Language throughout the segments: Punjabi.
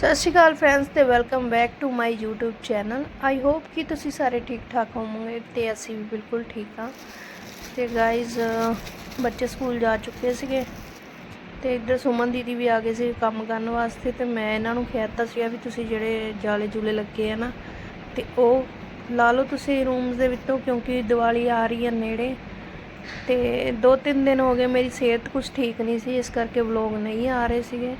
ਸਤਿ ਸ਼੍ਰੀ ਅਕਾਲ ਫਰੈਂਡਸ ਤੇ welcome back to my YouTube channel I hope ਕਿ ਤੁਸੀਂ ਸਾਰੇ ਠੀਕ ਠਾਕ ਹੋਵੋਗੇ ਤੇ ਅਸੀਂ ਵੀ ਬਿਲਕੁਲ ਠੀਕ ਹਾਂ। ਤੇ ਗਾਇਜ਼ ਬੱਚੇ ਸਕੂਲ ਜਾ ਚੁੱਕੇ ਸੀਗੇ ਤੇ ਇੱਧਰ ਸੁਮਨ ਦੀਦੀ ਵੀ ਆ ਗਏ ਸੀ ਕੰਮ ਕਰਨ ਵਾਸਤੇ ਤੇ ਮੈਂ ਇਹਨਾਂ ਨੂੰ ਕਹਿਤਾ ਸੀਗਾ ਵੀ ਤੁਸੀਂ ਜਿਹੜੇ ਜਾਲੇ ਜੂਲੇ ਲੱਗੇ ਆ ਨਾ, ਤੇ ਉਹ ਲਾ ਲਓ ਤੁਸੀਂ ਰੂਮਸ ਦੇ ਵਿੱਚੋਂ ਕਿਉਂਕਿ ਦੀਵਾਲੀ ਆ ਰਹੀ ਹੈ ਨੇੜੇ। ਤੇ ਦੋ ਤਿੰਨ ਦਿਨ ਹੋ ਗਏ ਮੇਰੀ ਸਿਹਤ ਕੁਝ ਠੀਕ ਨਹੀਂ ਸੀ, ਇਸ ਕਰਕੇ ਵਲੋਗ ਨਹੀਂ ਆ ਰਹੇ ਸੀਗੇ।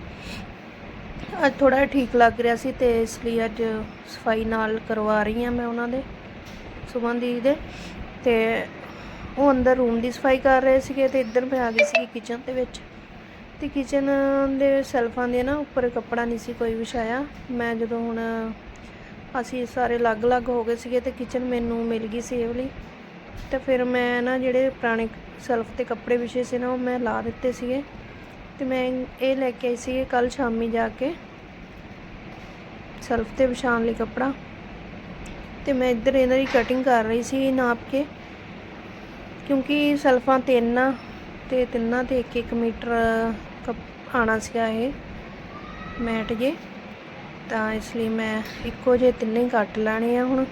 ਅੱਜ ਥੋੜਾ ਜਿਹਾ ਠੀਕ ਲੱਗ ਰਿਹਾ ਸੀ ਤੇ ਇਸ ਲਈ ਅੱਜ ਸਫ਼ਾਈ ਨਾਲ ਕਰਵਾ ਰਹੀ ਹਾਂ ਮੈਂ ਉਹਨਾਂ ਦੇ, ਸੁਮਨ ਦੀ ਦੇ ਤੇ ਉਹ ਅੰਦਰ ਰੂਮ ਦੀ ਸਫ਼ਾਈ ਕਰ ਰਹੇ ਸੀਗੇ ਤੇ ਇੱਧਰ ਮੈਂ ਆ ਗਈ ਸੀ ਕਿਚਨ ਦੇ ਵਿੱਚ। ਤੇ ਕਿਚਨ ਦੇ ਸੈਲਫਾਂ ਦੇ ਨਾ ਉੱਪਰ ਕੱਪੜਾ ਨਹੀਂ ਸੀ ਕੋਈ ਵਿਛਾਇਆ। ਮੈਂ ਜਦੋਂ ਹੁਣ ਅਸੀਂ ਸਾਰੇ ਅਲੱਗ-ਅਲੱਗ ਹੋ ਗਏ ਸੀਗੇ ਤੇ ਕਿਚਨ ਮੈਨੂੰ ਮਿਲ ਗਈ ਸੀ ਇਹ ਵਾਲੀ। ਤੇ ਫਿਰ ਮੈਂ ਨਾ ਜਿਹੜੇ ਪੁਰਾਣੇ ਸੈਲਫ ਤੇ ਕੱਪੜੇ ਵਿਛੇ ਸੀ ਨਾ ਉਹ ਮੈਂ ਲਾ ਦਿੱਤੇ ਸੀਗੇ। ਤੇ ਮੈਂ ਇਹ ਲੈ ਕੇ ਆਈ ਸੀ ਕੱਲ ਸ਼ਾਮੀ ਜਾ ਕੇ। ਸੈਲਫ ਤੇ ਵਿਛਾਉਣ ਲਈ ਕੱਪੜਾ। ਤੇ ਮੈਂ ਇੱਧਰ ਇਹਨਾਂ ਦੀ ਕਟਿੰਗ ਕਰ ਰਹੀ ਸੀ ਨਾਪ ਕੇ ਕਿਉਂਕਿ ਸੈਲਫਾਂ ਤਿੰਨ ਆ ਤੇ ਤਿੰਨਾਂ ਤੇ 1-1 ਮੀਟਰ ਕੱਪ ਆਣਾ ਸੀਗਾ ਇਹ। ਮੈਟ ਜੇ ਤਾਂ ਇਸ ਲਈ ਮੈਂ ਇੱਕੋ ਜਿਹੇ ਤਿੰਨੇ ਕੱਟ ਲੈਣੇ ਆ ਹੁਣ।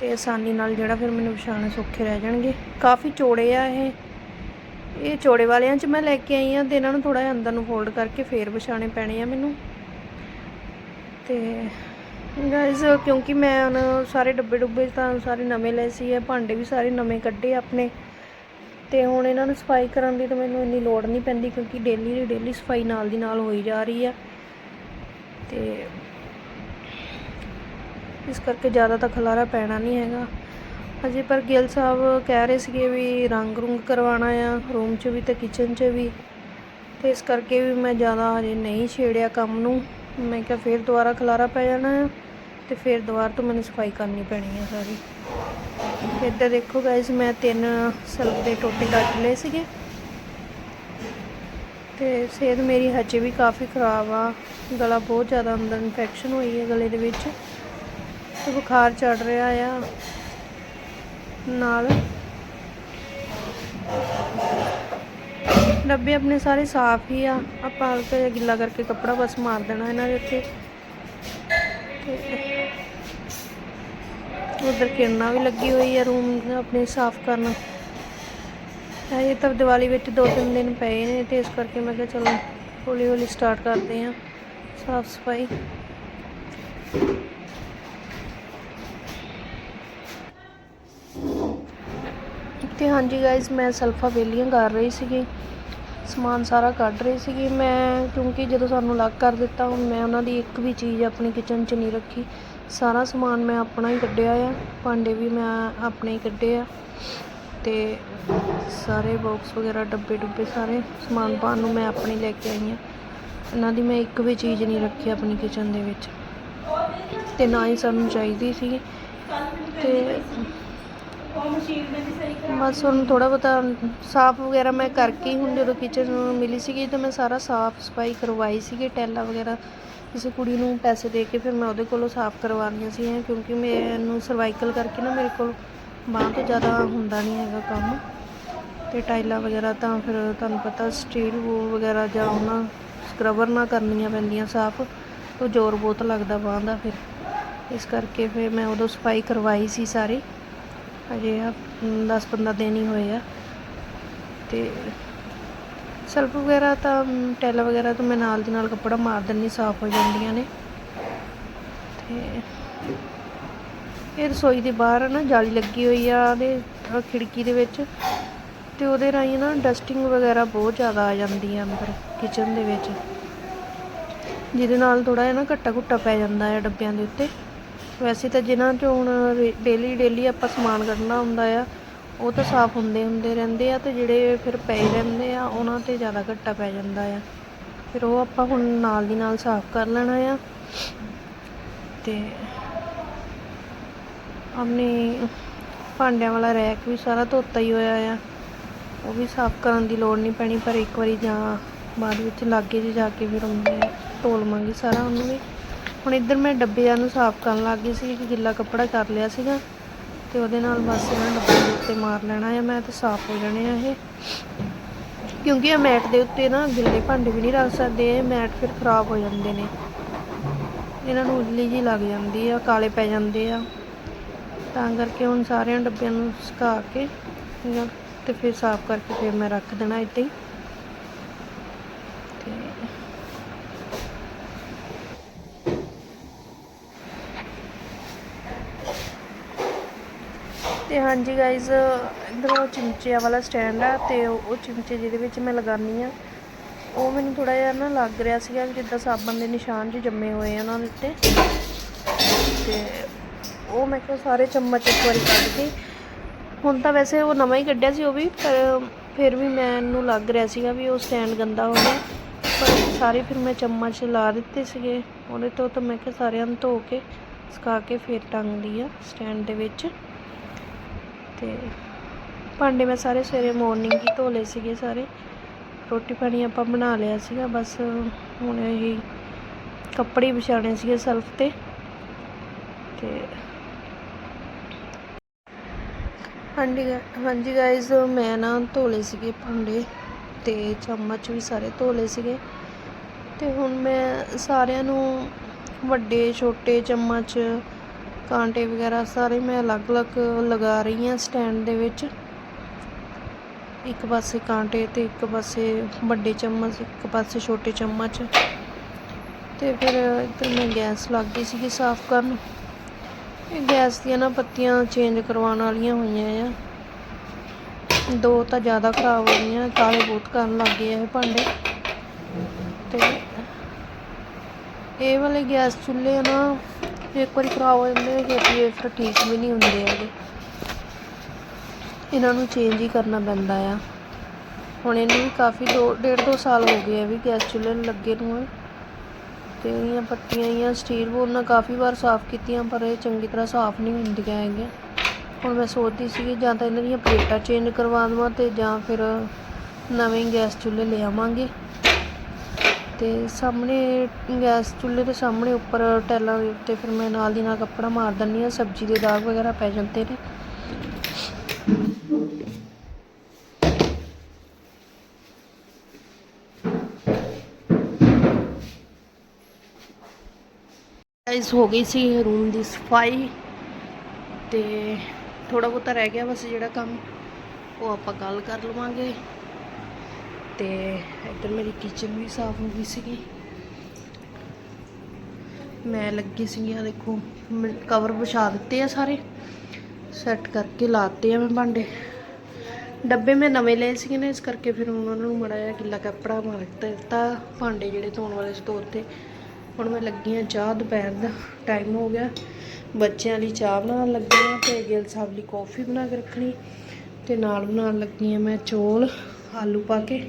ਤੇ ਆਸਾਨੀ ਨਾਲ ਜਿਹੜਾ ਫਿਰ ਮੈਨੂੰ ਵਿਛਾਉਣੇ ਸੌਖੇ ਰਹਿ ਜਾਣਗੇ। ਕਾਫੀ ਚੌੜੇ ਆ ਇਹ। ਇਹ ਚੌੜੇ ਵਾਲਿਆਂ 'ਚ ਮੈਂ ਲੈ ਕੇ ਆਈ ਆ ਤੇ ਇਹਨਾਂ ਨੂੰ ਥੋੜਾ ਜਿਹਾ ਅੰਦਰ ਨੂੰ ਫੋਲਡ ਕਰਕੇ ਫੇਰ ਵਿਛਾਉਣੇ ਪੈਣੇ ਆ ਮੈਨੂੰ। ਤੇ ਗਾਇਜ਼ ਕਿਉਂਕਿ ਮੈਂ ਹੁਣ ਸਾਰੇ ਡੱਬੇ ਡੁੱਬੇ ਤਾਂ ਸਾਰੇ ਨਵੇਂ ਲਏ ਸੀ, ਇਹ ਭਾਂਡੇ ਵੀ ਸਾਰੇ ਨਵੇਂ ਕੱਢੇ ਆਪਣੇ। ਤੇ ਹੁਣ ਇਹਨਾਂ ਨੂੰ ਸਫ਼ਾਈ ਕਰਨ ਦੀ ਤਾਂ ਮੈਨੂੰ ਇੰਨੀ ਲੋੜ ਨਹੀਂ ਪੈਂਦੀ ਕਿਉਂਕਿ ਡੇਲੀ ਦੀ ਡੇਲੀ ਸਫ਼ਾਈ ਨਾਲ ਦੀ ਨਾਲ ਹੋਈ ਜਾ ਰਹੀ ਆ। ਤੇ ਇਸ ਕਰਕੇ ਜ਼ਿਆਦਾ ਤਾਂ ਖਲਾਰਾ ਪੈਣਾ ਨਹੀਂ ਹੈਗਾ। ਹਜੇ ਪਰ ਗਿੱਲ ਸਾਹਿਬ ਕਹਿ ਰਹੇ ਸੀਗੇ ਵੀ ਰੰਗ ਰੁੰਗ ਕਰਵਾਉਣਾ ਆ ਰੂਮ 'ਚ ਵੀ ਤੇ ਕਿਚਨ 'ਚ ਵੀ। ਤੇ ਇਸ ਕਰਕੇ ਵੀ ਮੈਂ ਜ਼ਿਆਦਾ ਹਜੇ ਨਹੀਂ ਛੇੜਿਆ ਕੰਮ ਨੂੰ। ਮੈਂ ਕਿਹਾ ਫਿਰ ਦੁਬਾਰਾ ਖਲਾਰਾ ਪੈ ਜਾਣਾ ਆ ਤੇ ਫਿਰ ਦੁਬਾਰਾ ਤੋਂ ਮੈਨੂੰ ਸਫ਼ਾਈ ਕਰਨੀ ਪੈਣੀ ਆ ਸਾਰੀ। ਇੱਧਰ ਦੇਖੋ ਗਾਇਜ਼ ਮੈਂ ਤਿੰਨ ਸਲਫ ਦੇ ਟੋਟੇ ਕੱਟ ਲਏ ਸੀਗੇ। ਤੇ ਸਿਹਤ ਮੇਰੀ ਹਜੇ ਵੀ ਕਾਫੀ ਖਰਾਬ ਆ। ਗਲਾ ਬਹੁਤ ਜ਼ਿਆਦਾ ਅੰਦਰ ਇਨਫੈਕਸ਼ਨ ਹੋਈ ਹੈ ਗਲੇ ਦੇ ਵਿੱਚ। ਤੇ ਬੁਖਾਰ ਚੜ ਰਿਹਾ ਆ। ਨਾਲ। ਡੱਬੇ ਆਪਣੇ ਸਾਰੇ ਸਾਫ਼ ਹੀ ਆ। ਆਪਾਂ ਹਲਕਾ ਜਿਹਾ ਗਿੱਲਾ ਕਰਕੇ ਕੱਪੜਾ ਬਸ ਮਾਰ ਦੇਣਾ ਇਹਨਾਂ ਦੇ ਉੱਤੇ। ਉਧਰ ਕਿਰਨਾ ਵੀ ਲੱਗੀ ਹੋਈ ਆ ਰੂਮ ਆਪਣੇ ਸਾਫ਼ ਕਰਨ। ਇਹ ਤਾਂ ਦੀਵਾਲੀ ਵਿੱਚ ਦੋ ਤਿੰਨ ਦਿਨ ਪਏ ਨੇ ਤੇ ਇਸ ਕਰਕੇ ਮੈਂ ਕਿਹਾ ਚਲੋ ਹੌਲੀ ਹੌਲੀ ਸਟਾਰਟ ਕਰਦੇ ਆ ਸਾਫ਼ ਸਫ਼ਾਈ। ਤੇ ਹਾਂਜੀ ਗਾਇਜ਼ ਮੈਂ ਸਲਫਾ ਵੇਲੀਆਂ ਕਰ ਰਹੀ ਸੀਗੀ। ਸਮਾਨ ਸਾਰਾ ਕੱਢ ਰਹੀ ਸੀਗੀ। ਮੈਂ, ਕਿਉਂਕਿ ਜਦੋਂ ਸਾਨੂੰ ਅਲੱਗ ਕਰ ਦਿੱਤਾ ਹੁਣ ਮੈਂ ਉਹਨਾਂ ਦੀ ਇੱਕ ਵੀ ਚੀਜ਼ ਆਪਣੀ ਕਿਚਨ 'ਚ ਨਹੀਂ ਰੱਖੀ। ਸਾਰਾ ਸਮਾਨ ਮੈਂ ਆਪਣਾ ਹੀ ਕੱਢਿਆ ਆ। ਭਾਂਡੇ ਵੀ ਮੈਂ ਆਪਣੇ ਹੀ ਕੱਢੇ ਆ। ਤੇ ਸਾਰੇ ਬਾਕਸ ਵਗੈਰਾ ਡੱਬੇ ਡੁੱਬੇ ਸਾਰੇ ਸਮਾਨ ਪਾਉਣ ਨੂੰ ਮੈਂ ਆਪਣੇ ਲੈ ਕੇ ਆਈ ਆ। ਇਹਨਾਂ ਦੀ ਮੈਂ ਇੱਕ ਵੀ ਚੀਜ਼ ਨਹੀਂ ਰੱਖੀ ਆਪਣੀ ਕਿਚਨ ਦੇ ਵਿੱਚ। ਤੇ ਨਾ ਹੀ ਸਾਨੂੰ ਚਾਹੀਦੀ ਸੀ ਤੇ ਬਸ ਹੁਣ ਥੋੜਾ ਬਹੁਤਾ ਸਾਫ਼ ਵਗੈਰਾ ਮੈਂ ਕਰਕੇ ਹੀ ਹੁਣ ਜਦੋਂ ਕਿਚਨ ਮਿਲੀ ਸੀਗੀ ਤਾਂ ਮੈਂ ਸਾਰਾ ਸਾਫ਼ ਸਫ਼ਾਈ ਕਰਵਾਈ ਸੀਗੀ, ਟੈਲਾ ਵਗੈਰਾ। ਕਿਸੇ ਕੁੜੀ ਨੂੰ ਪੈਸੇ ਦੇ ਕੇ ਫਿਰ ਮੈਂ ਉਹਦੇ ਕੋਲੋਂ ਸਾਫ਼ ਕਰਵਾਉਣੀਆਂ ਸੀ ਕਿਉਂਕਿ ਮੈਨੂੰ ਸਰਵਾਈਕਲ ਕਰਕੇ ਨਾ ਮੇਰੇ ਕੋਲ ਬਾਂਹ ਤੋਂ ਜ਼ਿਆਦਾ ਹੁੰਦਾ ਨਹੀਂ ਹੈਗਾ ਕੰਮ। ਤੇ ਟਾਈਲਾਂ ਵਗੈਰਾ ਤਾਂ ਫਿਰ ਤੁਹਾਨੂੰ ਪਤਾ ਸਟੀਲ ਵੂਲ ਵਗੈਰਾ ਜਾਂ ਉਹਨਾਂ ਸਕਰਬਰ ਨਾਲ ਕਰਨੀਆਂ ਪੈਂਦੀਆਂ ਸਾਫ਼, ਉਹ ਜ਼ੋਰ ਬਹੁਤ ਲੱਗਦਾ ਬਾਂਹ ਦਾ ਫਿਰ। ਇਸ ਕਰਕੇ ਫਿਰ ਮੈਂ ਉਦੋਂ ਸਫ਼ਾਈ ਕਰਵਾਈ ਸੀ ਸਾਰੀ। ਅਜੇ ਆ 10-15 ਦਿਨ ਹੀ ਹੋਏ ਆ। ਤੇ ਸਲਫ ਵਗੈਰਾ ਤਾਂ ਟੈਲਾ ਵਗੈਰਾ ਤਾਂ ਮੈਂ ਨਾਲ ਦੀ ਨਾਲ ਕੱਪੜਾ ਮਾਰ ਦਿੰਨੀ ਸਾਫ਼ ਹੋ ਜਾਂਦੀਆਂ ਨੇ। ਤੇ ਇਹ ਰਸੋਈ ਦੇ ਬਾਹਰ ਨਾ, ਜਾਲੀ ਲੱਗੀ ਹੋਈ ਆ ਉਹਦੇ ਖਿੜਕੀ ਦੇ ਵਿੱਚ। ਤੇ ਉਹਦੇ ਰਾਹੀਂ ਨਾ ਡਸਟਿੰਗ ਵਗੈਰਾ ਬਹੁਤ ਜ਼ਿਆਦਾ ਆ ਜਾਂਦੀ ਆ ਅੰਦਰ ਕਿਚਨ ਦੇ ਵਿੱਚ। ਜਿਹਦੇ ਨਾਲ ਥੋੜਾ ਜਿਹਾ ਨਾ ਘੱਟਾ ਘੁੱਟਾ ਪੈ ਜਾਂਦਾ ਹੈ ਡੱਬਿਆਂ ਦੇ ਉੱਤੇ। ਵੈਸੇ ਤਾਂ ਜਿਨ੍ਹਾਂ 'ਚੋਂ ਹੁਣ ਡੇਲੀ ਡੇਲੀ ਆਪਾਂ ਸਮਾਨ ਕੱਢਣਾ ਹੁੰਦਾ ਆ, ਉਹ ਤਾਂ ਸਾਫ਼ ਹੁੰਦੇ ਹੁੰਦੇ ਰਹਿੰਦੇ ਆ ਤੇ ਜਿਹੜੇ ਫਿਰ ਪਏ ਰਹਿੰਦੇ ਆ, ਉਹਨਾਂ ਤੇ ਜ਼ਿਆਦਾ ਘੱਟਾ ਪੈ ਜਾਂਦਾ ਆ। ਫਿਰ ਉਹ ਆਪਾਂ ਹੁਣ ਨਾਲ ਦੀ ਨਾਲ ਸਾਫ਼ ਕਰ ਲੈਣਾ ਆ। ਤੇ ਆਪਣੇ ਭਾਂਡਿਆਂ ਵਾਲਾ ਰੈਕ ਵੀ ਸਾਰਾ ਧੋਤਾ ਹੀ ਹੋਇਆ ਆ। ਉਹ ਵੀ ਸਾਫ਼ ਕਰਨ ਦੀ ਲੋੜ ਨਹੀਂ ਪੈਣੀ, ਪਰ ਇੱਕ ਵਾਰੀ ਜਾਂ ਬਾਅਦ ਵਿੱਚ ਲਾਗੇ 'ਚ ਜਾ ਕੇ ਫਿਰ ਉਹਨੇ ਧੋ ਲਵਾਂਗੀ ਸਾਰਾ ਉਹਨੂੰ ਵੀ। ਹੁਣ ਇੱਧਰ ਮੈਂ ਡੱਬਿਆਂ ਨੂੰ ਸਾਫ਼ ਕਰਨ ਲੱਗ ਗਈ ਸੀ ਕਿ ਗਿੱਲਾ ਕੱਪੜਾ ਕਰ ਲਿਆ ਸੀਗਾ ਤੇ ਉਹਦੇ ਨਾਲ ਬਸ ਇਹਨਾਂ ਡੱਬੇ ਦੇ ਉੱਤੇ ਮਾਰ ਲੈਣਾ ਆ, ਮੈਂ ਤੇ ਸਾਫ਼ ਹੋ ਜਾਣੇ ਆ ਇਹ। ਕਿਉਂਕਿ ਇਹ ਮੈਟ ਦੇ ਉੱਤੇ ਨਾ ਗਿੱਲੇ ਭਾਂਡੇ ਵੀ ਨਹੀਂ ਰੱਖ ਸਕਦੇ, ਇਹ ਮੈਟ ਫਿਰ ਖਰਾਬ ਹੋ ਜਾਂਦੇ ਨੇ। ਇਹਨਾਂ ਨੂੰ ਉੱਲੀ ਜੀ ਲੱਗ ਜਾਂਦੀ ਆ, ਕਾਲੇ ਪੈ ਜਾਂਦੇ ਆ। ਤਾਂ ਕਰਕੇ ਹੁਣ ਸਾਰਿਆਂ ਡੱਬਿਆਂ ਨੂੰ ਸੁਕਾ ਕੇ ਤੇ ਫਿਰ ਸਾਫ਼ ਕਰਕੇ ਫਿਰ ਮੈਂ ਰੱਖ ਦੇਣਾ ਇੱਥੇ ਹੀ। ਤੇ ਹਾਂਜੀ ਗਾਇਜ਼ ਇਧਰ ਉਹ ਚਿਮਚਿਆਂ ਵਾਲਾ ਸਟੈਂਡ ਆ ਤੇ ਉਹ ਉਹ ਚਿਮਚੇ ਜਿਹਦੇ ਵਿੱਚ ਮੈਂ ਲਗਾਨੀ ਆ। ਉਹ ਮੈਨੂੰ ਥੋੜਾ ਜਿਹਾ ਨਾ ਲੱਗ ਰਿਹਾ ਸੀਗਾ ਵੀ ਜਿੱਦਾਂ ਸਾਬਣ ਦੇ ਨਿਸ਼ਾਨ ਜਿਹੇ ਜੰਮੇ ਹੋਏ ਆ ਉਹਨਾਂ ਦੇ ਉੱਤੇ। ਤੇ ਉਹ ਮੈਂ ਕਿਹਾ ਸਾਰੇ ਚਮਚ ਇੱਕ ਵਾਰੀ ਕੱਢ ਕੇ, ਹੁਣ ਤਾਂ ਵੈਸੇ ਉਹ ਨਵਾਂ ਹੀ ਕੱਢਿਆ ਸੀ ਉਹ ਵੀ, ਪਰ ਫਿਰ ਵੀ ਮੈਨੂੰ ਲੱਗ ਰਿਹਾ ਸੀਗਾ ਵੀ ਉਹ ਸਟੈਂਡ ਗੰਦਾ ਹੋ ਗਿਆ। ਪਰ ਸਾਰੇ ਫਿਰ ਮੈਂ ਚਮਚ ਲਾ ਦਿੱਤੇ ਸੀਗੇ, ਉਹਦੇ ਤੋਂ ਤਾਂ ਮੈਂ ਕਿਹਾ ਸਾਰਿਆਂ ਨੂੰ ਧੋ ਕੇ, ਸੁਕਾ ਕੇ ਫਿਰ ਟੰਗਦੀ ਆ ਸਟੈਂਡ ਦੇ ਵਿੱਚ। ਤੇ ਭਾਂਡੇ ਮੈਂ ਸਾਰੇ ਸਵੇਰੇ ਮਾਰਨਿੰਗ ਹੀ ਧੋ ਲਏ ਸੀਗੇ ਸਾਰੇ। ਰੋਟੀ ਪਾਣੀ ਆਪਾਂ ਬਣਾ ਲਿਆ ਸੀਗਾ, ਬਸ ਹੁਣ ਇਹੀ ਕੱਪੜੇ ਵਿਛਾਣੇ ਸੀਗੇ ਸੈਲਫ ਤੇ। ਤੇ ਹਾਂਜੀ ਗਾ- ਹਾਂਜੀ ਗਾਇਜ਼ ਮੈਂ ਨਾ ਧੋਲੇ ਸੀਗੇ ਭਾਂਡੇ ਤੇ ਚਮਚ ਵੀ ਸਾਰੇ ਧੋਲੇ ਸੀਗੇ। ਤੇ ਹੁਣ ਮੈਂ ਸਾਰਿਆਂ ਨੂੰ ਵੱਡੇ, ਛੋਟੇ ਚਮਚ ਕਾਂਟੇ ਵਗੈਰਾ ਸਾਰੇ ਮੈਂ ਅਲੱਗ-ਅਲੱਗ ਲਗਾ ਰਹੀ ਹਾਂ ਸਟੈਂਡ ਦੇ ਵਿੱਚ। ਇੱਕ ਪਾਸੇ ਕਾਂਟੇ ਤੇ ਇੱਕ ਪਾਸੇ ਵੱਡੇ ਚਮਚ, ਇੱਕ ਪਾਸੇ ਛੋਟੇ ਚਮਚ। ਤੇ ਫਿਰ ਇੱਧਰ ਮੈਂ ਗੈਸ ਲੱਗ ਗਈ ਸੀਗੀ ਸਾਫ਼ ਕਰਨ। ਇਹ ਗੈਸ ਦੀਆਂ ਨਾ ਪੱਤੀਆਂ ਚੇਂਜ ਕਰਵਾਉਣ ਵਾਲੀਆਂ ਹੋਈਆਂ ਆ। ਦੋ ਤਾਂ ਜ਼ਿਆਦਾ ਖਰਾਬ ਹੋ ਗਈਆਂ, ਕਾਲੇ ਬਹੁਤ ਕਰਨ ਲੱਗ ਗਏ ਆ ਇਹ ਭਾਂਡੇ। ਤੇ ਇਹ ਵਾਲੇ ਗੈਸ ਚੁੱਲ੍ਹੇ ਨਾ ਇੱਕ ਵਾਰੀ ਖਰਾਬ ਹੋ ਜਾਂਦੇ ਨੇ ਇਹ ਫਿਰ ਠੀਕ ਵੀ ਨਹੀਂ ਹੁੰਦੇ ਹੈਗੇ। ਇਹਨਾਂ ਨੂੰ ਚੇਂਜ ਹੀ ਕਰਨਾ ਪੈਂਦਾ ਆ। ਹੁਣ ਇਹਨੂੰ ਵੀ ਕਾਫੀ ਦੋ, ਡੇਢ ਦੋ ਸਾਲ ਹੋ ਗਏ ਆ ਵੀ ਗੈਸ ਚੁੱਲ੍ਹੇ ਨੂੰ ਲੱਗੇ ਨੂੰ ਤੇ ਇਹਦੀਆਂ ਪੱਤੀਆਂ ਜਾਂ ਸਟੀਲ ਬੋਲ ਨਾਲ ਕਾਫੀ ਵਾਰ ਸਾਫ਼ ਕੀਤੀਆਂ, ਪਰ ਇਹ ਚੰਗੀ ਤਰ੍ਹਾਂ ਸਾਫ਼ ਨਹੀਂ ਹੁੰਦੀਆਂ ਹੈਗੀਆਂ। ਹੁਣ ਮੈਂ ਸੋਚਦੀ ਸੀ ਜਾਂ ਤਾਂ ਇਹਨਾਂ ਦੀਆਂ ਪਲੇਟਾਂ ਚੇਂਜ ਕਰਵਾ ਦੇਵਾਂ ਤੇ ਜਾਂ ਫਿਰ ਨਵੇਂ ਗੈਸ ਚੁੱਲ੍ਹੇ ਲੈ ਆਵਾਂਗੇ। ਅਤੇ ਸਾਹਮਣੇ ਗੈਸ ਚੁੱਲ੍ਹੇ ਦੇ ਸਾਹਮਣੇ ਉੱਪਰ ਟੈਲਾਂ ਦੇ ਉੱਤੇ ਫਿਰ ਮੈਂ ਨਾਲ ਦੀ ਨਾਲ ਕੱਪੜਾ ਮਾਰ ਦਿੰਦੀ ਹਾਂ, ਸਬਜ਼ੀ ਦੇ ਦਾਗ ਵਗੈਰਾ ਪੈ ਜਾਂਦੇ ਨੇ। ਗਾਇਸ ਹੋ ਗਈ ਸੀ ਰੂਮ ਦੀ ਸਫ਼ਾਈ ਤੇ ਥੋੜਾ ਬਹੁਤਾ ਰਹਿ ਗਿਆ ਬਸ ਜਿਹੜਾ ਕੰਮ, ਉਹ ਆਪਾਂ ਗੱਲ ਕਰ ਲਵਾਂਗੇ। ਤੇ ਇੱਧਰ ਮੇਰੀ ਕਿਚਨ ਵੀ ਸਾਫ਼ ਹੋ ਗਈ ਸੀਗੀ। ਮੈਂ ਲੱਗੀ ਸੀਗੀ ਆ ਦੇਖੋ ਕਵਰ ਵਿਛਾ ਦਿੱਤੇ ਆ ਸਾਰੇ। ਸੈੱਟ ਕਰਕੇ ਲਾਤੇ ਆ ਮੈਂ ਭਾਂਡੇ। ਡੱਬੇ ਮੈਂ ਨਵੇਂ ਲਏ ਸੀਗੇ ਨਾ, ਇਸ ਕਰਕੇ ਫਿਰ ਉਹਨਾਂ ਨੂੰ ਮੜਾ ਜਿਹਾ ਗਿੱਲਾ ਕੱਪੜਾ ਮਾਰ ਦਿੱਤਾ ਭਾਂਡੇ ਜਿਹੜੇ ਧੋਣ ਵਾਲੇ ਸਟੋਰ 'ਤੇ। ਹੁਣ ਮੈਂ ਲੱਗੀ ਆ ਚਾਹ ਦੁਪਹਿਰ ਦਾ ਟਾਈਮ ਹੋ ਗਿਆ। ਬੱਚਿਆਂ ਲਈ ਚਾਹ ਬਣਾਉਣ ਲੱਗੀ ਆ ਤੇ ਗਿਲ ਸਾਹਿਬ ਲਈ ਕੌਫੀ ਬਣਾ ਕੇ ਰੱਖਣੀ। ਤੇ ਨਾਲ ਬਣਾਉਣ ਲੱਗੀ ਆ ਮੈਂ ਚੋਲ, ਆਲੂ ਪਾ ਕੇ।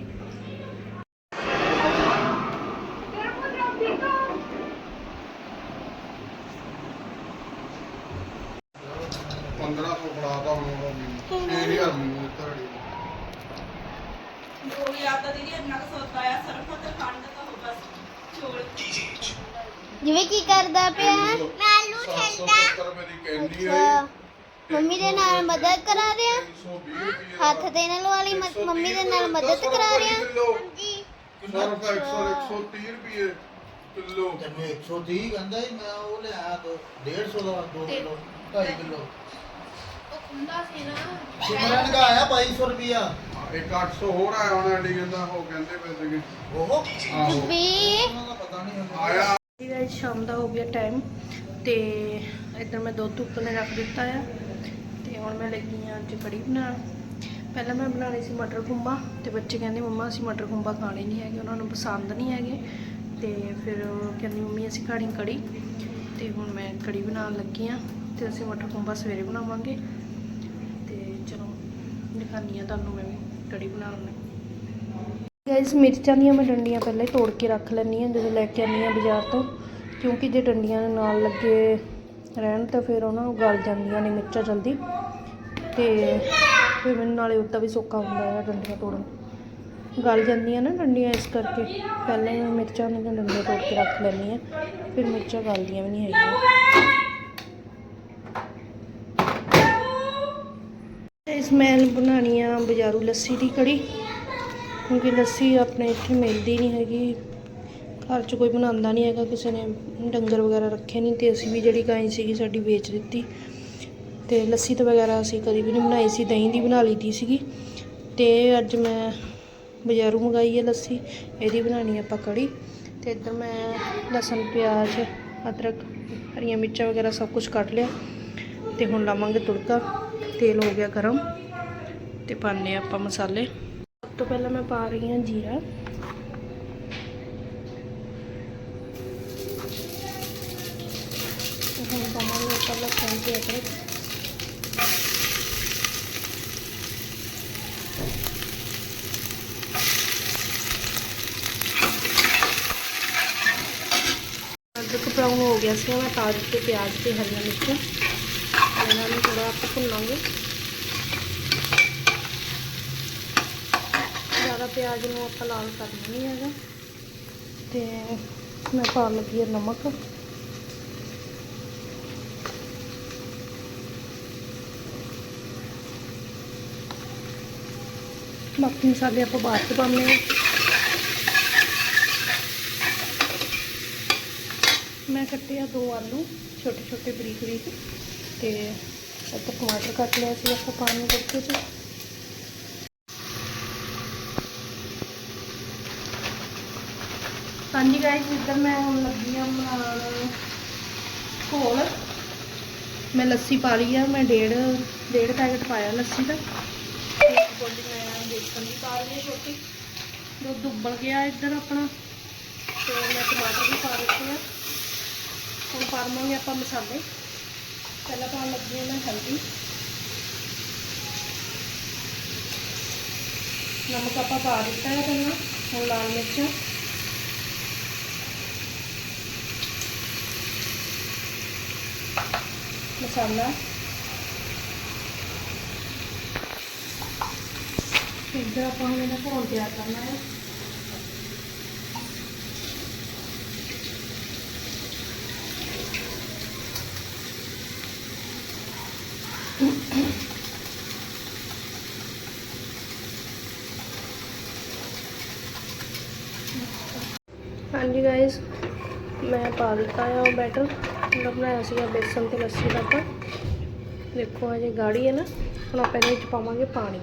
ਪੰਦਰਾਂ ਸੌ ਫੜਾਤਾ ਹੁਣ ਉਹਦਾ ਮੈਨੂੰ ਛੇ ਹਜ਼ਾਰ ਮੈਨੂੰ ਦਿੱਤਾ ਅੜੀ ਗੋਲੀ ਆਤਾ ਦੀਦੀ ਇੰਨਾ ਕੁ ਸੋਤਾ ਆ ਸਰਫ ਤੇ ਖੰਡ ਤਾਂ ਹੋ ਬਸ ਚੋਲ। ਜਿਵੇਂ ਕੀ ਕਰਦਾ ਪਿਆ? ਮੈਂ ਆਲੂ 770 ਰੁਪਏ ਦੀ ਕੈਂਡੀ ਹੈ। ਅੱਛਾ ਮੰਮੀ ਦੇ ਨਾਲ ਮਦਦ ਕਰਾ ਰਿਹਾ? 120 ਰੁਪਏ ਹੱਥ ਦੇ ਨਾਲ ਵਾਲੀ ਮ- ਮੰਮੀ ਦੇ ਨਾਲ ਮਦਦ ਕਰਾ ਰਿਹਾ? ਜੀ ਸਰਫ 100 130 ਰੁਪਏ ਕਿਲੋ। ਤੈਨੂੰ 130 ਕਹਿੰਦਾ ਸੀ ਮੈਂ ਉਹ ਲਿਆ ਦੋ 150 ਦਾ 2 ਕਿਲੋ 2.5 ਕਿਲੋ। ਉਹ ਖੁੰਦਾ ਸੀ ਨਾ। ਸਿਮਰਨ ਦਾ ਆਇਆ 2200 ਰੁਪਿਆ ਇੱਕ 800 ਹੋਰ ਆਇਆ ਹੋਣਾ ਐਡੀ ਕਹਿੰਦਾ ਉਹ ਕਹਿੰਦੇ ਪਏ ਸੀਗੇ। ਉਹ? ਆਹੋ। ਵੀ ਉਹਨਾਂ ਦਾ ਪਤਾ ਨਹੀਂ ਹੁੰਦਾ। ਆਇਆ। ਜੀ ਗਾਇਸ ਸ਼ਾਮ ਦਾ ਹੋ ਗਿਆ ਟਾਈਮ ਤੇ ਇੱਧਰ ਮੈਂ ਦੁੱਧ ਉੱਪਰ ਰੱਖ ਦਿੱਤਾ ਆ। ਤੇ ਹੁਣ ਮੈਂ ਲੱਗੀ ਆ ਅੱਜ ਕੜੀ ਬਣਾਉਣ। ਪਹਿਲਾਂ ਮੈਂ ਬਣਾਉਣੀ ਸੀ ਮਟਰ ਖੁੰਬਾ ਤੇ ਬੱਚੇ ਕਹਿੰਦੇ ਮੰਮਾ ਅਸੀਂ ਮਟਰ ਖੁੰਬਾ ਖਾਣੇ ਨਹੀਂ ਹੈਗੇ ਉਹਨਾਂ ਨੂੰ ਪਸੰਦ ਨਹੀਂ ਹੈਗੇ। ਤੇ ਫਿਰ ਕਹਿੰਦੀ ਮੰਮੀ ਅਸੀਂ ਖਾਣੀ ਕੜੀ। ਤੇ ਹੁਣ ਮੈਂ ਕੜੀ ਬਣਾਉਣ ਲੱਗੀ ਆ ਤੇ ਅਸੀਂ ਮਟਰ ਖੁੰਬਾ ਸਵੇਰੇ ਬਣਾਵਾਂਗੇ। ਦਿਖਾਉਂਦੀ ਆ ਤੁਹਾਨੂੰ ਮੈਂ ਵੀ ਕੜੀ ਬਣਾਉਣ ਗਾਇਸ ਮਿਰਚਾਂ ਦੀਆਂ ਮੈਂ ਡੰਡੀਆਂ ਪਹਿਲਾਂ ਹੀ ਤੋੜ ਕੇ ਰੱਖ ਲੈਂਦੀ ਹਾਂ, ਜਦੋਂ ਲੈ ਕੇ ਆਉਂਦੀ ਹਾਂ ਬਾਜ਼ਾਰ ਤੋਂ। ਕਿਉਂਕਿ ਜੇ ਡੰਡੀਆਂ ਦੇ ਨਾਲ ਲੱਗੇ ਰਹਿਣ ਤਾਂ ਫਿਰ ਉਹਨਾਂ ਨੂੰ ਗਲ ਜਾਂਦੀਆਂ ਨੇ ਮਿਰਚਾਂ ਜਲਦੀ। ਤੇ ਫਿਰ ਮੈਨੂੰ ਨਾਲੇ ਉੱਤਾ ਵੀ ਸੌਖਾ ਹੁੰਦਾ ਹੈ ਡੰਡੀਆਂ ਤੋੜਨ। ਗਲ ਜਾਂਦੀਆਂ ਨਾ ਡੰਡੀਆਂ ਇਸ ਕਰਕੇ। ਪਹਿਲਾਂ ਹੀ ਮਿਰਚਾਂ ਦੀਆਂ ਡੰਡੀਆਂ ਤੋੜ ਕੇ ਰੱਖ ਲੈਂਦੀ ਹਾਂ, ਫਿਰ ਮਿਰਚਾਂ ਗਲਦੀਆਂ ਵੀ ਨਹੀਂ ਹੈਗੀਆਂ। ਇਸ ਮੈਂ ਬਣਾਉਣੀ ਆ ਬਾਜ਼ਾਰੂ ਲੱਸੀ ਦੀ ਕੜੀ। ਕਿਉਂਕਿ ਲੱਸੀ ਆਪਣੇ ਇੱਥੇ ਮਿਲਦੀ ਨਹੀਂ ਹੈਗੀ। ਘਰ 'ਚ ਕੋਈ ਬਣਾਉਂਦਾ ਨਹੀਂ ਹੈਗਾ, ਕਿਸੇ ਨੇ ਡੰਗਰ ਵਗੈਰਾ ਰੱਖੇ ਨਹੀਂ, ਤੇ ਅਸੀਂ ਵੀ ਜਿਹੜੀ ਗਾਂ ਸੀਗੀ ਸਾਡੀ ਵੇਚ ਦਿੱਤੀ। ਤੇ ਲੱਸੀ ਤਾਂ ਵਗੈਰਾ ਅਸੀਂ ਕਦੀ ਵੀ ਨਹੀਂ ਬਣਾਈ ਸੀ, ਦਹੀਂ ਦੀ ਬਣਾ ਲਈਦੀ ਸੀਗੀ। ਤੇ ਅੱਜ ਮੈਂ ਬਾਜ਼ਾਰੋਂ ਮੰਗਾਈ ਹੈ ਲੱਸੀ, ਇਹਦੀ ਬਣਾਣੀ ਆਪਾਂ ਕੜੀ। ਤੇ ਇੱਧਰ ਮੈਂ ਲਸਣ, ਪਿਆਜ਼, ਅਦਰਕ, ਹਰੀਆਂ ਮਿਰਚਾਂ ਵਗੈਰਾ ਸਭ ਕੁਝ ਕੱਟ ਲਿਆ। ਤੇ ਹੁਣ ਲਾਵਾਂਗੇ ਤੁੜਕਾ। ਤੇਲ ਹੋ ਗਿਆ ਗਰਮ ਤੇ ਪਾਣੇ ਆਪਾਂ ਮਸਾਲੇ। ਸਭ ਤੋਂ ਪਹਿਲਾਂ ਮੈਂ ਪਾ ਰਹੀ ਹਾਂ ਜੀਰਾ। ਹੁਣ ਪਾਵਾਂਗੇ ਆਪਾਂ ਲਸਣ ਤੇ ਅਦਰਕ ਅਦਰਕ ਬਰਾਊਨ ਹੋ ਗਿਆ ਸੀ ਮੈਂ ਪਾ ਦਿੱਤੇ ਪਿਆਜ਼ ਤੇ ਹਰੀਆਂ ਮਿਰਚਾਂ। ਇਹਨਾਂ ਨੂੰ ਜ਼ਿਆਦਾ ਪਿਆਜ਼ ਨੂੰ ਆਪਾਂ ਲਾਲ ਕਰਨਾ ਨਹੀਂ ਹੈਗਾ ਤੇ ਮੈਂ ਪਾਉਣ ਲੱਗੀ ਹਾਂ ਨਮਕ। ਬਾਕੀ ਮਸਾਲੇ ਆਪਾਂ ਬਾਅਦ ਚ ਪਾਉਂਦੇ ਹਾਂ ਮੈਂ ਕੱਟੇ ਆ ਦੋ ਆਲੂ ਛੋਟੇ ਛੋਟੇ ਬਰੀਕ ਬਰੀਕ ਤੇ ਇੱਕ ਟਮਾਟਰ ਕੱਟ ਲਿਆ ਸੀ, ਆਪਾਂ ਪਾਣੀ ਨੂੰ ਕੁੱਕਰ ਹਾਂਜੀ ਗਾਇਸ ਇੱਧਰ ਮੈਂ ਹੁਣ ਲੱਗੀ ਆ ਬਣਾਉਣ, ਘੋਲ। ਮੈਂ ਲੱਸੀ ਪਾ ਲਈ ਆ ਮੈਂ ਡੇਢ ਡੇਢ ਪੈਕਟ ਪਾਇਆ ਲੱਸੀ ਦਾ। ਤੇ ਮੈਂ ਬੇਸਨ ਵੀ ਪਾ ਲਈ ਆ ਛੋਟੀ ਦੁੱਧ ਉਬਲ ਗਿਆ ਇੱਧਰ ਆਪਣਾ, ਤੇ ਮੈਂ ਟਮਾਟਰ ਵੀ ਪਾ ਦਿੱਤੇ ਆ। ਹੁਣ ਪਾਵਾਂਗੇ ਆਪਾਂ ਮਸਾਲੇ। ਪਹਿਲਾਂ ਪਾਉਣ ਲੱਗੀ ਹਾਂ ਮੈਂ ਹਲਦੀ। ਨਮਕ ਆਪਾਂ ਪਾ ਦਿੱਤਾ ਹੈ ਪਹਿਲਾਂ, ਹੁਣ ਲਾਲ ਮਿਰਚ। ਮਸਾਲਾ। ਇੱਧਰ ਆਪਾਂ ਹੁਣ ਇਹਦਾ ਘੋਲ ਤਿਆਰ ਕਰਨਾ ਹੈ। ਹਾਂਜੀ ਗਾਇਸ ਮੈਂ ਪਾ ਦਿੱਤਾ ਆ ਉਹ ਬੈਟਰ ਜਿਹੜਾ ਬਣਾਇਆ ਸੀਗਾ ਬੇਸਨ ਤੇ ਲੱਸੀ ਦਾ ਆਪਾਂ। ਦੇਖੋ ਅਜੇ ਗਾੜੀ ਹੈ ਨਾ, ਹੁਣ ਆਪਾਂ ਇਹਦੇ ਵਿੱਚ ਪਾਵਾਂਗੇ ਪਾਣੀ।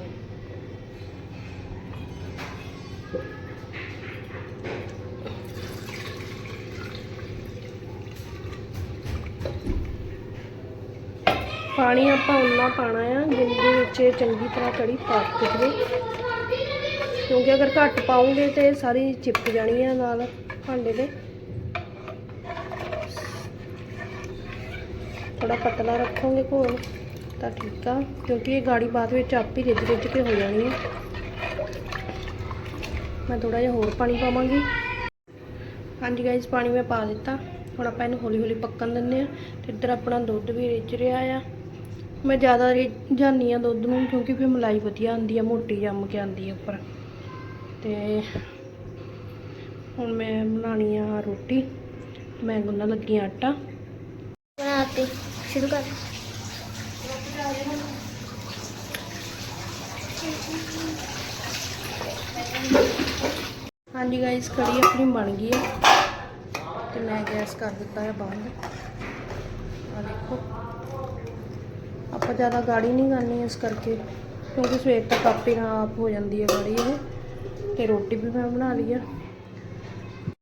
ਪਾਣੀ ਆਪਾਂ ਉਨਾ ਪਾਣਾ ਆ ਜਿੰਦੇ ਵਿੱਚ ਇਹ ਚੰਗੀ ਤਰ੍ਹਾਂ ਕੜੀ ਪੱਕ ਜਾਵੇ। ਕਿਉਂਕਿ ਅਗਰ ਘੱਟ ਪਾਉਂਗੇ ਤੇ ਸਾਰੀ ਚਿਪਕ ਜਾਣੀ ਆ ਨਾਲ। ਭਾਂਡੇ ਦੇ। ਥੋੜਾ ਪਤਲਾ ਰੱਖੋਗੇ ਘੋਲ, ਤਾਂ ਠੀਕ ਆ। ਕਿਉਂਕਿ ਇਹ ਗਾੜੀ ਬਾਅਦ ਵਿੱਚ ਆਪ ਹੀ ਰਿੱਝ ਰਿੱਝ ਕੇ ਹੋ ਜਾਣੀ ਹੈ ਮੈਂ ਥੋੜਾ ਜਿਹਾ ਹੋਰ ਪਾਣੀ ਪਾਵਾਂਗੀ। ਹਾਂਜੀ ਗਾਇਸ ਪਾਣੀ ਮੈਂ ਪਾ ਦਿੱਤਾ। ਹੁਣ ਆਪਾਂ ਇਹਨੂੰ ਹੌਲੀ ਹੌਲੀ ਪੱਕਣ ਦਿੰਦੇ ਆ ਤੇ ਇੱਧਰ ਆਪਣਾ ਦੁੱਧ ਵੀ ਰਿੱਝ ਰਿਹਾ ਆ। ਮੈਂ ਜ਼ਿਆਦਾ ਰਿਝਾਨੀ ਆ ਦੁੱਧ ਨੂੰ ਕਿਉਂਕਿ ਫਿਰ ਮਲਾਈ ਵਧੀਆ ਆਉਂਦੀ ਆ, ਮੋਟੀ ਜੰਮ ਕੇ ਆਉਂਦੀ ਆ ਉੱਪਰ। ਤੇ ਹੁਣ ਮੈਂ ਬਣਾਣੀ ਆ ਰੋਟੀ। ਮੈਂ ਗੁੰਨਣ ਲੱਗੀ ਆਟਾ। ਬਣਾ ਸ਼ੁਰੂ ਕਰ। ਹਾਂਜੀ ਗਾਇਸ ਕੜੀ ਆਪਣੀ ਬਣ ਗਈ ਹੈ ਤੇ ਮੈਂ ਗੈਸ ਕਰ ਦਿੱਤਾ ਹੈ ਬੰਦ। ਆ ਦੇਖੋ। ਆਪਾਂ ਜ਼ਿਆਦਾ ਗਾੜੀ ਨਹੀਂ ਕਰਨੀ ਇਸ ਕਰਕੇ ਕਿਉਂਕਿ ਸਵੇਰ ਤੱਕ ਆਪੇ ਆਪ ਹੋ ਜਾਂਦੀ ਹੈ ਗਾੜੀ ਇਹ। ਤੇ ਰੋਟੀ ਵੀ ਮੈਂ ਬਣਾ ਲਈ ਆ।